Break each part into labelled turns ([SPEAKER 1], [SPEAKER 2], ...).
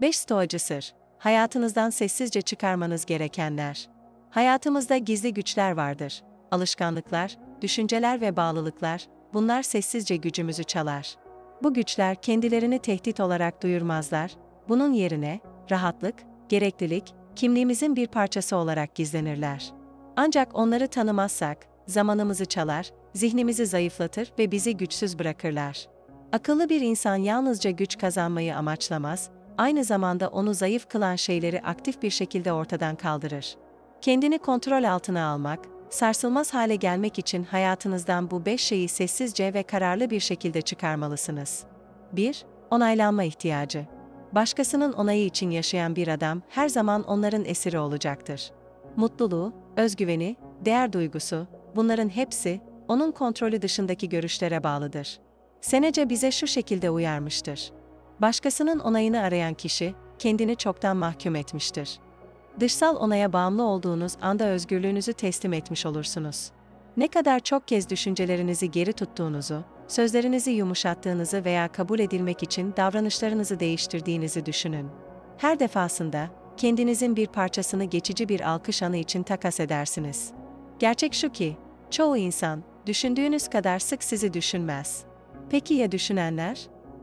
[SPEAKER 1] 5 stoacı sır. Hayatınızdan sessizce çıkarmanız gerekenler. Hayatımızda gizli güçler vardır. Alışkanlıklar, düşünceler ve bağlılıklar, bunlar sessizce gücümüzü çalar. Bu güçler kendilerini tehdit olarak duyurmazlar, bunun yerine rahatlık, gereklilik, kimliğimizin bir parçası olarak gizlenirler. Ancak onları tanımazsak, zamanımızı çalar, zihnimizi zayıflatır ve bizi güçsüz bırakırlar. Akıllı bir insan yalnızca güç kazanmayı amaçlamaz, aynı zamanda onu zayıf kılan şeyleri aktif bir şekilde ortadan kaldırır. Kendini kontrol altına almak, sarsılmaz hale gelmek için hayatınızdan bu beş şeyi sessizce ve kararlı bir şekilde çıkarmalısınız. 1. Onaylanma ihtiyacı. Başkasının onayı için yaşayan bir adam her zaman onların esiri olacaktır. Mutluluğu, özgüveni, değer duygusu, bunların hepsi onun kontrolü dışındaki görüşlere bağlıdır. Senece bize şu şekilde uyarmıştır. Başkasının onayını arayan kişi, kendini çoktan mahkum etmiştir. Dışsal onaya bağımlı olduğunuz anda özgürlüğünüzü teslim etmiş olursunuz. Ne kadar çok kez düşüncelerinizi geri tuttuğunuzu, sözlerinizi yumuşattığınızı veya kabul edilmek için davranışlarınızı değiştirdiğinizi düşünün. Her defasında, kendinizin bir parçasını geçici bir alkış anı için takas edersiniz. Gerçek şu ki, çoğu insan, düşündüğünüz kadar sık sizi düşünmez. Peki ya düşünenler?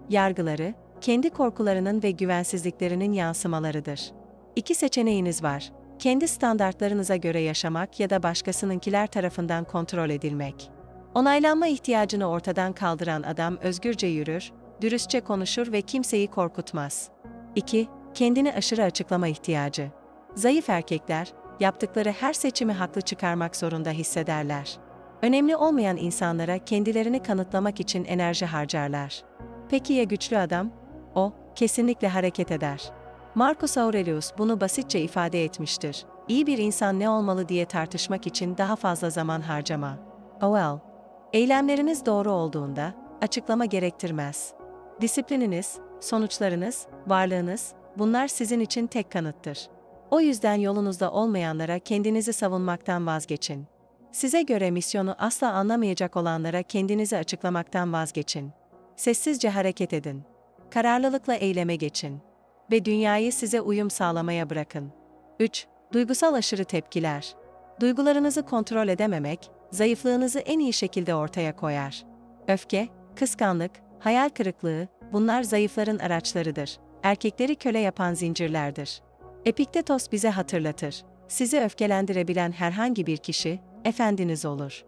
[SPEAKER 1] Yargıları, kendi korkularının ve güvensizliklerinin yansımalarıdır. İki seçeneğiniz var. Kendi standartlarınıza göre yaşamak ya da başkasınınkiler tarafından kontrol edilmek. Onaylanma ihtiyacını ortadan kaldıran adam özgürce yürür, dürüstçe konuşur ve kimseyi korkutmaz. 2. Kendini aşırı açıklama ihtiyacı. Zayıf erkekler, yaptıkları her seçimi haklı çıkarmak zorunda hissederler. Önemli olmayan insanlara kendilerini kanıtlamak için enerji harcarlar. Peki ya güçlü adam? O, kesinlikle hareket eder. Marcus Aurelius bunu basitçe ifade etmiştir. İyi bir insan ne olmalı diye tartışmak için daha fazla zaman harcama. OL. Eylemleriniz doğru olduğunda, açıklama gerektirmez. Disiplininiz, sonuçlarınız, varlığınız, bunlar sizin için tek kanıttır. O yüzden yolunuzda olmayanlara kendinizi savunmaktan vazgeçin. Size göre misyonu asla anlamayacak olanlara kendinizi açıklamaktan vazgeçin. Sessizce hareket edin. Kararlılıkla eyleme geçin. Ve dünyayı size uyum sağlamaya bırakın. 3. Duygusal aşırı tepkiler. Duygularınızı kontrol edememek, zayıflığınızı en iyi şekilde ortaya koyar. Öfke, kıskanlık, hayal kırıklığı, bunlar zayıfların araçlarıdır. Erkekleri köle yapan zincirlerdir. Epiktetos bize hatırlatır. Sizi öfkelendirebilen herhangi bir kişi, efendiniz olur.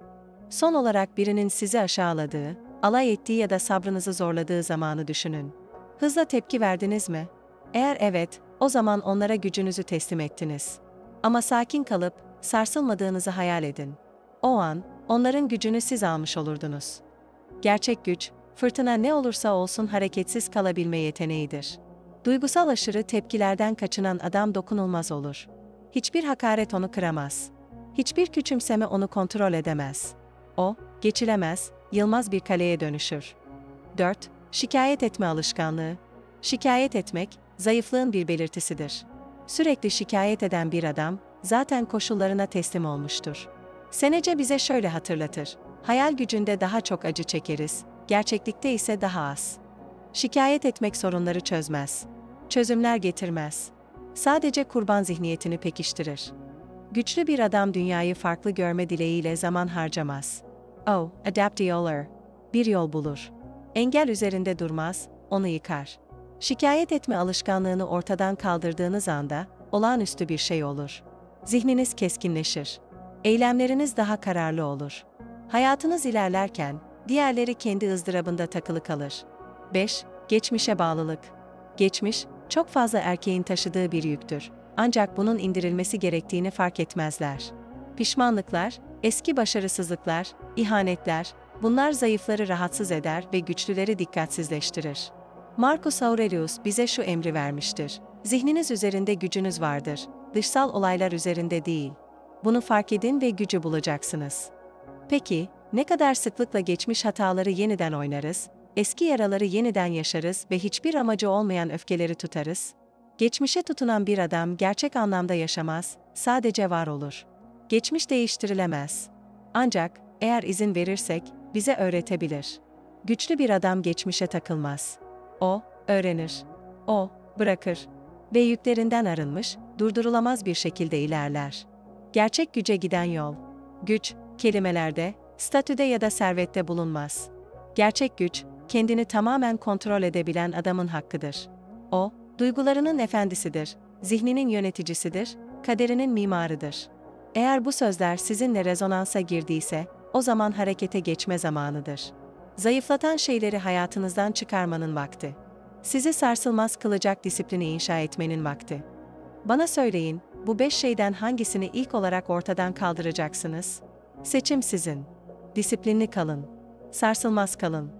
[SPEAKER 1] Son olarak birinin sizi aşağıladığı, alay ettiği ya da sabrınızı zorladığı zamanı düşünün. Hızla tepki verdiniz mi? Eğer evet, o zaman onlara gücünüzü teslim ettiniz. Ama sakin kalıp, sarsılmadığınızı hayal edin. O an, onların gücünü siz almış olurdunuz. Gerçek güç, fırtına ne olursa olsun hareketsiz kalabilme yeteneğidir. Duygusal aşırı tepkilerden kaçınan adam dokunulmaz olur. Hiçbir hakaret onu kıramaz. Hiçbir küçümseme onu kontrol edemez. O, geçilemez, yılmaz bir kaleye dönüşür. 4. Şikayet etme alışkanlığı. Şikayet etmek, zayıflığın bir belirtisidir. Sürekli şikayet eden bir adam, zaten koşullarına teslim olmuştur. Senece bize şöyle hatırlatır. Hayal gücünde daha çok acı çekeriz, gerçeklikte ise daha az. Şikayet etmek sorunları çözmez. Çözümler getirmez. Sadece kurban zihniyetini pekiştirir. Güçlü bir adam dünyayı farklı görme dileğiyle zaman harcamaz. Oh, adaptiolar. Bir yol bulur. Engel üzerinde durmaz, onu yıkar. Şikayet etme alışkanlığını ortadan kaldırdığınız anda, olağanüstü bir şey olur. Zihniniz keskinleşir. Eylemleriniz daha kararlı olur. Hayatınız ilerlerken, diğerleri kendi ızdırabında takılı kalır. 5. Geçmişe bağlılık. Geçmiş, çok fazla erkeğin taşıdığı bir yüktür. Ancak bunun indirilmesi gerektiğini fark etmezler. Pişmanlıklar, eski başarısızlıklar, ihanetler, bunlar zayıfları rahatsız eder ve güçlüleri dikkatsizleştirir. Marcus Aurelius bize şu emri vermiştir. Zihniniz üzerinde gücünüz vardır, dışsal olaylar üzerinde değil. Bunu fark edin ve gücü bulacaksınız. Peki, ne kadar sıklıkla geçmiş hataları yeniden oynarız, eski yaraları yeniden yaşarız ve hiçbir amacı olmayan öfkeleri tutarız? Geçmişe tutunan bir adam gerçek anlamda yaşamaz, sadece var olur. Geçmiş değiştirilemez. Ancak, eğer izin verirsek, bize öğretebilir. Güçlü bir adam geçmişe takılmaz. O, öğrenir. O, bırakır. ve yüklerinden arınmış, durdurulamaz bir şekilde ilerler. Gerçek güce giden yol. Güç, kelimelerde, statüde ya da servette bulunmaz. Gerçek güç, kendini tamamen kontrol edebilen adamın hakkıdır. O, duygularının efendisidir, zihninin yöneticisidir, kaderinin mimarıdır. Eğer bu sözler sizinle rezonansa girdiyse, o zaman harekete geçme zamanıdır. Zayıflatan şeyleri hayatınızdan çıkarmanın vakti. Sizi sarsılmaz kılacak disiplini inşa etmenin vakti. Bana söyleyin, bu beş şeyden hangisini ilk olarak ortadan kaldıracaksınız? Seçim sizin. Disiplinli kalın. Sarsılmaz kalın.